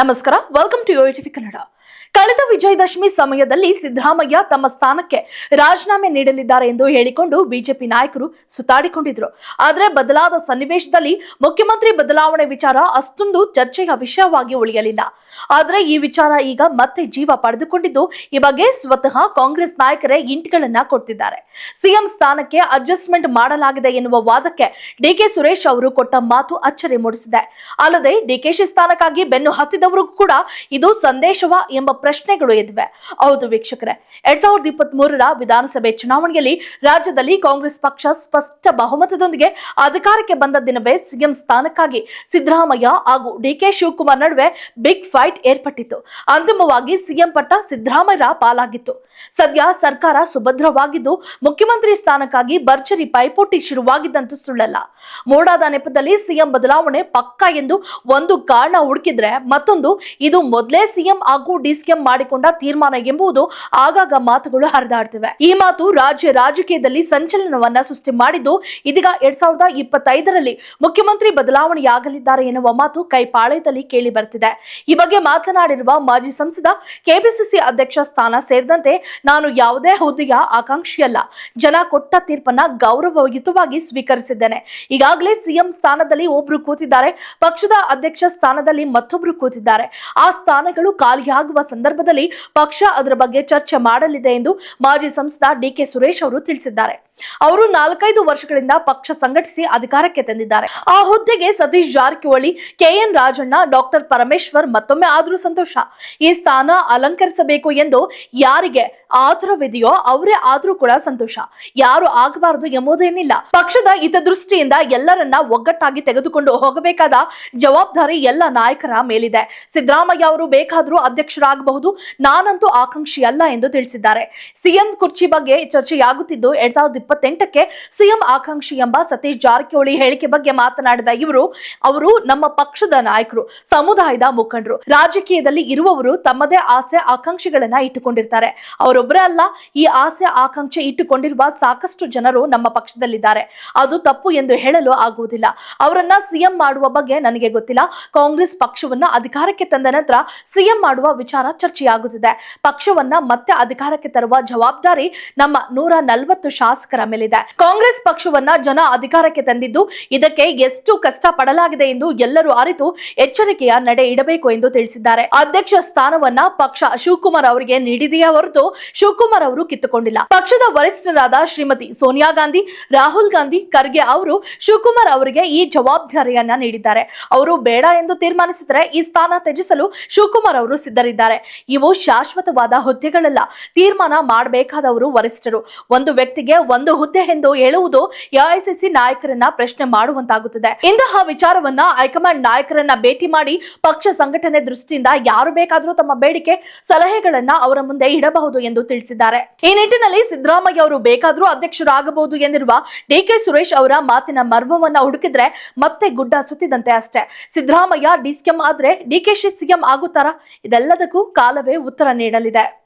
ನಮಸ್ಕಾರ. Welcome to TV Kannada ಕಳೆದ ವಿಜಯದಶಮಿ ಸಮಯದಲ್ಲಿ ಸಿದ್ದರಾಮಯ್ಯ ತಮ್ಮ ಸ್ಥಾನಕ್ಕೆ ರಾಜೀನಾಮೆ ನೀಡಲಿದ್ದಾರೆ ಎಂದು ಹೇಳಿಕೊಂಡು ಬಿಜೆಪಿ ನಾಯಕರು ಸುತ್ತಾಡಿಕೊಂಡಿದ್ರು. ಆದರೆ ಬದಲಾದ ಸನ್ನಿವೇಶದಲ್ಲಿ ಮುಖ್ಯಮಂತ್ರಿ ಬದಲಾವಣೆ ವಿಚಾರ ಅಷ್ಟೊಂದು ಚರ್ಚೆಯ ವಿಷಯವಾಗಿ ಉಳಿಯಲಿಲ್ಲ. ಆದರೆ ಈ ವಿಚಾರ ಈಗ ಮತ್ತೆ ಜೀವ ಪಡೆದುಕೊಂಡಿದ್ದು ಈ ಬಗ್ಗೆ ಸ್ವತಃ ಕಾಂಗ್ರೆಸ್ ನಾಯಕರೇ ಇಂಟ್ಗಳನ್ನ ಕೊಡ್ತಿದ್ದಾರೆ. ಸಿಎಂ ಸ್ಥಾನಕ್ಕೆ ಅಡ್ಜಸ್ಟ್ಮೆಂಟ್ ಮಾಡಲಾಗಿದೆ ಎನ್ನುವ ವಾದಕ್ಕೆ ಡಿಕೆ ಸುರೇಶ್ ಅವರು ಕೊಟ್ಟ ಮಾತು ಅಚ್ಚರಿ ಮೂಡಿಸಿದೆ. ಅಲ್ಲದೆ ಡಿಕೆಶಿ ಸ್ಥಾನಕ್ಕಾಗಿ ಬೆನ್ನು ಹತ್ತಿದವರಿಗೂ ಕೂಡ ಇದು ಸಂದೇಶವ ಎಂಬ ಪ್ರಶ್ನೆಗಳು ಎದ್ದಿವೆ ಹೌದು ವೀಕ್ಷಕರೇ, ಎರಡ್ ಸಾವಿರದ ಇಪ್ಪತ್ತ್ ಮೂರರ ವಿಧಾನಸಭೆ ಚುನಾವಣೆಯಲ್ಲಿ ರಾಜ್ಯದಲ್ಲಿ ಕಾಂಗ್ರೆಸ್ ಪಕ್ಷ ಸ್ಪಷ್ಟ ಬಹುಮತದೊಂದಿಗೆ ಅಧಿಕಾರಕ್ಕೆ ಬಂದ ದಿನವೇ ಸಿಎಂ ಸ್ಥಾನಕ್ಕಾಗಿ ಸಿದ್ದರಾಮಯ್ಯ ಹಾಗೂ ಡಿಕೆ ಶಿವಕುಮಾರ್ ನಡುವೆ ಬಿಗ್ ಫೈಟ್ ಏರ್ಪಟ್ಟಿತ್ತು. ಅಂತಿಮವಾಗಿ ಸಿಎಂ ಪಟ್ಟ ಸಿದ್ದರಾಮಯ್ಯ ಪಾಲಾಗಿತ್ತು. ಸದ್ಯ ಸರ್ಕಾರ ಸುಭದ್ರವಾಗಿದ್ದು, ಮುಖ್ಯಮಂತ್ರಿ ಸ್ಥಾನಕ್ಕಾಗಿ ಭರ್ಜರಿ ಪೈಪೋಟಿ ಶುರುವಾಗಿದ್ದಂತೂ ಸುಳ್ಳಲ್ಲ. ಮೋಡಾದ ನೆಪದಲ್ಲಿ ಸಿಎಂ ಬದಲಾವಣೆ ಪಕ್ಕಾ ಎಂದು ಒಂದು ಕಾರಣ ಹುಡುಕಿದ್ರೆ ಮತ್ತೊಂದು, ಇದು ಮೊದಲೇ ಸಿಎಂ ಹಾಗೂ ಡಿಸಿಎಂ ಮಾಡಿಕೊಂಡ ತೀರ್ಮಾನ ಎಂಬುದು ಆಗಾಗ ಮಾತುಗಳು ಹರಿದಾಡ್ತಿವೆ. ಈ ಮಾತು ರಾಜ್ಯ ರಾಜಕೀಯದಲ್ಲಿ ಸಂಚಲನವನ್ನ ಸೃಷ್ಟಿ ಮಾಡಿದ್ದು ಇದೀಗ ಎರಡ್ ಸಾವಿರದ ಇಪ್ಪತ್ತೈದರಲ್ಲಿ ಮುಖ್ಯಮಂತ್ರಿ ಬದಲಾವಣೆಯಾಗಲಿದ್ದಾರೆ ಎನ್ನುವ ಮಾತು ಕೈಪಾಳೆಯದಲ್ಲಿ ಕೇಳಿ ಬರ್ತಿದೆ. ಈ ಬಗ್ಗೆ ಮಾತನಾಡಿರುವ ಮಾಜಿ ಸಂಸದ ಕೆಪಿಸಿಸಿ ಅಧ್ಯಕ್ಷ ಸ್ಥಾನ ಸೇರಿದಂತೆ ನಾನು ಯಾವುದೇ ಹುದ್ದೆಯ ಆಕಾಂಕ್ಷಿಯಲ್ಲ. ಜನ ಕೊಟ್ಟ ತೀರ್ಪನ್ನ ಗೌರವಯುತವಾಗಿ ಸ್ವೀಕರಿಸಿದ್ದೇನೆ. ಈಗಾಗಲೇ ಸಿಎಂ ಸ್ಥಾನದಲ್ಲಿ ಒಬ್ರು ಕೂತಿದ್ದಾರೆ, ಪಕ್ಷದ ಅಧ್ಯಕ್ಷ ಸ್ಥಾನದಲ್ಲಿ ಮತ್ತೊಬ್ರು ಕೂತಿದ್ದಾರೆ. ಆ ಸ್ಥಾನಗಳು ಖಾಲಿಯಾಗುವ ಸಂದರ್ಭದಲ್ಲಿ ಪಕ್ಷ ಅದರ ಬಗ್ಗೆ ಚರ್ಚೆ ಮಾಡಲಿದೆ ಎಂದು ಮಾಜಿ ಸಂಸದ ಡಿಕೆ ಸುರೇಶ್ ಅವರು ತಿಳಿಸಿದ್ದಾರೆ. ಅವರು ನಾಲ್ಕೈದು ವರ್ಷಗಳಿಂದ ಪಕ್ಷ ಸಂಘಟಿಸಿ ಅಧಿಕಾರಕ್ಕೆ ತಂದಿದ್ದಾರೆ. ಆ ಹುದ್ದೆಗೆ Satish Jarkiholi, K N Rajanna, doctor Parameshwar ಮತ್ತೊಮ್ಮೆ ಆದರೂ ಸಂತೋಷ. ಈ ಸ್ಥಾನ ಅಲಂಕರಿಸಬೇಕು ಎಂದು ಯಾರಿಗೆ ಆತುರವಿದೆಯೋ ಅವರೇ ಆದರೂ ಕೂಡ ಸಂತೋಷ. ಯಾರು ಆಗಬಾರದು ಎಂಬುದೇನಿಲ್ಲ. ಪಕ್ಷದ ಹಿತದೃಷ್ಟಿಯಿಂದ ಎಲ್ಲರನ್ನ ಒಗ್ಗಟ್ಟಾಗಿ ತೆಗೆದುಕೊಂಡು ಹೋಗಬೇಕಾದ ಜವಾಬ್ದಾರಿ ಎಲ್ಲ ನಾಯಕರ ಮೇಲಿದೆ. ಸಿದ್ದರಾಮಯ್ಯ ಅವರು ಬೇಕಾದರೂ ಅಧ್ಯಕ್ಷರಾಗಬಹುದು. ನಾನಂತೂ ಆಕಾಂಕ್ಷಿ ಅಲ್ಲ ಎಂದು ತಿಳಿಸಿದ್ದಾರೆ. ಸಿಎಂ ಕುರ್ಚಿ ಬಗ್ಗೆ ಚರ್ಚೆಯಾಗುತ್ತಿದ್ದು ಎರಡ್ ಸಾವಿರದ ಇಪ್ಪತ್ತೆಂಟಕ್ಕೆ ಸಿಎಂ ಆಕಾಂಕ್ಷಿ ಎಂಬ ಸತೀಶ್ ಜಾರಕಿಹೊಳಿ ಹೇಳಿಕೆ ಬಗ್ಗೆ ಮಾತನಾಡಿದ ಇವರು, ಅವರು ನಮ್ಮ ಪಕ್ಷದ ನಾಯಕರು, ಸಮುದಾಯದ ಮುಖಂಡರು, ರಾಜಕೀಯದಲ್ಲಿ ಇರುವವರು ತಮ್ಮದೇ ಆಸೆ ಆಕಾಂಕ್ಷೆಗಳನ್ನ ಇಟ್ಟುಕೊಂಡಿರ್ತಾರೆ. ಅವರೊಬ್ಬರೇ ಅಲ್ಲ, ಈ ಆಸೆ ಆಕಾಂಕ್ಷೆ ಇಟ್ಟುಕೊಂಡಿರುವ ಸಾಕಷ್ಟು ಜನರು ನಮ್ಮ ಪಕ್ಷದಲ್ಲಿದ್ದಾರೆ. ಅದು ತಪ್ಪು ಎಂದು ಹೇಳಲು ಆಗುವುದಿಲ್ಲ. ಅವರನ್ನ ಸಿಎಂ ಮಾಡುವ ಬಗ್ಗೆ ನನಗೆ ಗೊತ್ತಿಲ್ಲ. ಕಾಂಗ್ರೆಸ್ ಪಕ್ಷವನ್ನ ಅಧಿಕಾರಕ್ಕೆ ತಂದ ನಂತರ ಸಿಎಂ ಮಾಡುವ ವಿಚಾರ ಚರ್ಚೆಯಾಗುತ್ತಿದೆ. ಪಕ್ಷವನ್ನ ಮತ್ತೆ ಅಧಿಕಾರಕ್ಕೆ ತರುವ ಜವಾಬ್ದಾರಿ ನಮ್ಮ ನೂರ ನಲವತ್ತು ಶಾಸಕರ ಮೇಲಿದೆ. ಕಾಂಗ್ರೆಸ್ ಪಕ್ಷವನ್ನ ಜನ ಅಧಿಕಾರಕ್ಕೆ ತಂದಿದ್ದು ಇದಕ್ಕೆ ಎಷ್ಟು ಕಷ್ಟ ಪಡಲಾಗಿದೆ ಎಂದು ಎಲ್ಲರೂ ಅರಿತು ಎಚ್ಚರಿಕೆಯ ನಡೆ ಇಡಬೇಕು ಎಂದು ತಿಳಿಸಿದ್ದಾರೆ. ಅಧ್ಯಕ್ಷ ಸ್ಥಾನವನ್ನ ಪಕ್ಷ ಶಿವಕುಮಾರ್ ಅವರಿಗೆ ನೀಡಿದೆಯೇ ಹೊರತು ಶಿವಕುಮಾರ್ ಅವರು ಕಿತ್ತುಕೊಂಡಿಲ್ಲ. ಪಕ್ಷದ ವರಿಷ್ಠರಾದ ಶ್ರೀಮತಿ ಸೋನಿಯಾ ಗಾಂಧಿ, ರಾಹುಲ್ ಗಾಂಧಿ, ಖರ್ಗೆ ಅವರು ಶಿವಕುಮಾರ್ ಅವರಿಗೆ ಈ ಜವಾಬ್ದಾರಿಯನ್ನ ನೀಡಿದ್ದಾರೆ. ಅವರು ಬೇಡ ಎಂದು ತೀರ್ಮಾನಿಸಿದರೆ ಈ ಸ್ಥಾನ ತ್ಯಜಿಸಲು ಶಿವಕುಮಾರ್ ಅವರು ಸಿದ್ಧರಿದ್ದಾರೆ. ಇವು ಶಾಶ್ವತವಾದ ಹುದ್ದೆಗಳಲ್ಲ. ತೀರ್ಮಾನ ಮಾಡಬೇಕಾದವರು ವರಿಷ್ಠರು. ಒಂದು ವ್ಯಕ್ತಿಗೆ ಒಂದು ಹುದ್ದೆ ಎಂದು ಹೇಳುವುದು ಎಐಸಿಸಿ ನಾಯಕರನ್ನ ಪ್ರಶ್ನೆ ಮಾಡುವಂತಾಗುತ್ತದೆ. ಇಂತಹ ವಿಚಾರವನ್ನ ಹೈಕಮಾಂಡ್ ನಾಯಕರನ್ನ ಭೇಟಿ ಮಾಡಿ ಪಕ್ಷ ಸಂಘಟನೆ ದೃಷ್ಟಿಯಿಂದ ಯಾರು ಬೇಕಾದರೂ ತಮ್ಮ ಬೇಡಿಕೆ, ಸಲಹೆಗಳನ್ನ ಅವರ ಮುಂದೆ ಇಡಬಹುದು ಎಂದು ತಿಳಿಸಿದ್ದಾರೆ. ಈ ನಿಟ್ಟಿನಲ್ಲಿ ಸಿದ್ದರಾಮಯ್ಯ ಅವರು ಬೇಕಾದರೂ ಅಧ್ಯಕ್ಷರಾಗಬಹುದು ಎಂದಿರುವ ಡಿಕೆ ಸುರೇಶ್ ಅವರ ಮಾತಿನ ಮರ್ಮವನ್ನ ಹುಡುಕಿದ್ರೆ ಮತ್ತೆ ಗುಡ್ಡ ಸುತ್ತಿದಂತೆ ಅಷ್ಟೇ. ಸಿದ್ದರಾಮಯ್ಯ ಡಿಸಿಎಂ ಆದ್ರೆ ಡಿಕೆಶಿ ಸಿಎಂ ಆಗುತ್ತಾರಾ? ಇದೆಲ್ಲದಕ್ಕೂ ಕಾಲವೇ ಉತ್ತರ ನೀಡಲಿದೆ.